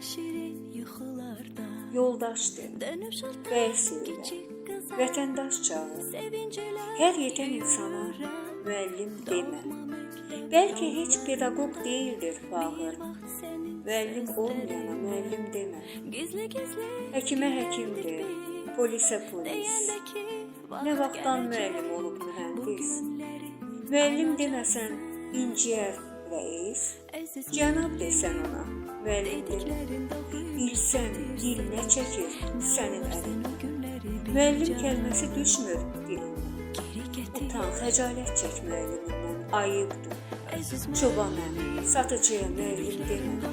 şirin yuxularda Yoldaş de, Dönüb şıltaq bəy söylə, kiçik qıza vətəndaş çağır. Hər yetən insana müəllim demə. Bəlkə heç pedaqoq deyildir fağır. Müəllim olmayana müəllim demə. Həkimə həkimdir, polisə polis. Nə vaxtdan müəllim olub mühəndis? Müəllim deməsən inciyər rəis. Cənab desən ona, müəllim demə. Bilsən dil nə çəkir sənin əlindən. Müəllim kəlməsi düşmür dilinə. Utan, xəcalət çək müəllimindən, ayıbdır. Çobana, satıcıya müəllim demə.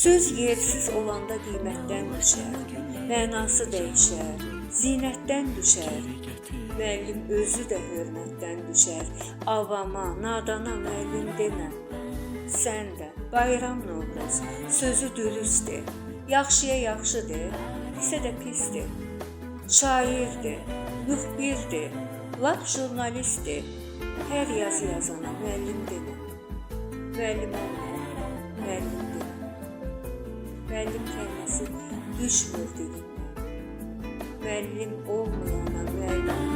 Söz yersiz olanda qiymətdən düşər, mənası dəyişər, zinətdən düşər. Müəllim özü də hörmətdən düşər. Avama, nadana müəllim demə. Sən də bayram Novruz, sözü dürüstdür. Yaxşıya yaxşıdır, pisə də pisdir. Şairdir, müxbirdir, lap jurnalistdir. Hər yazı yazana müəllim demə. Müəllim olma, müəllim demə. Müəllim kəlməsi düşmür dilindən. Müəllim olmayana müəllim.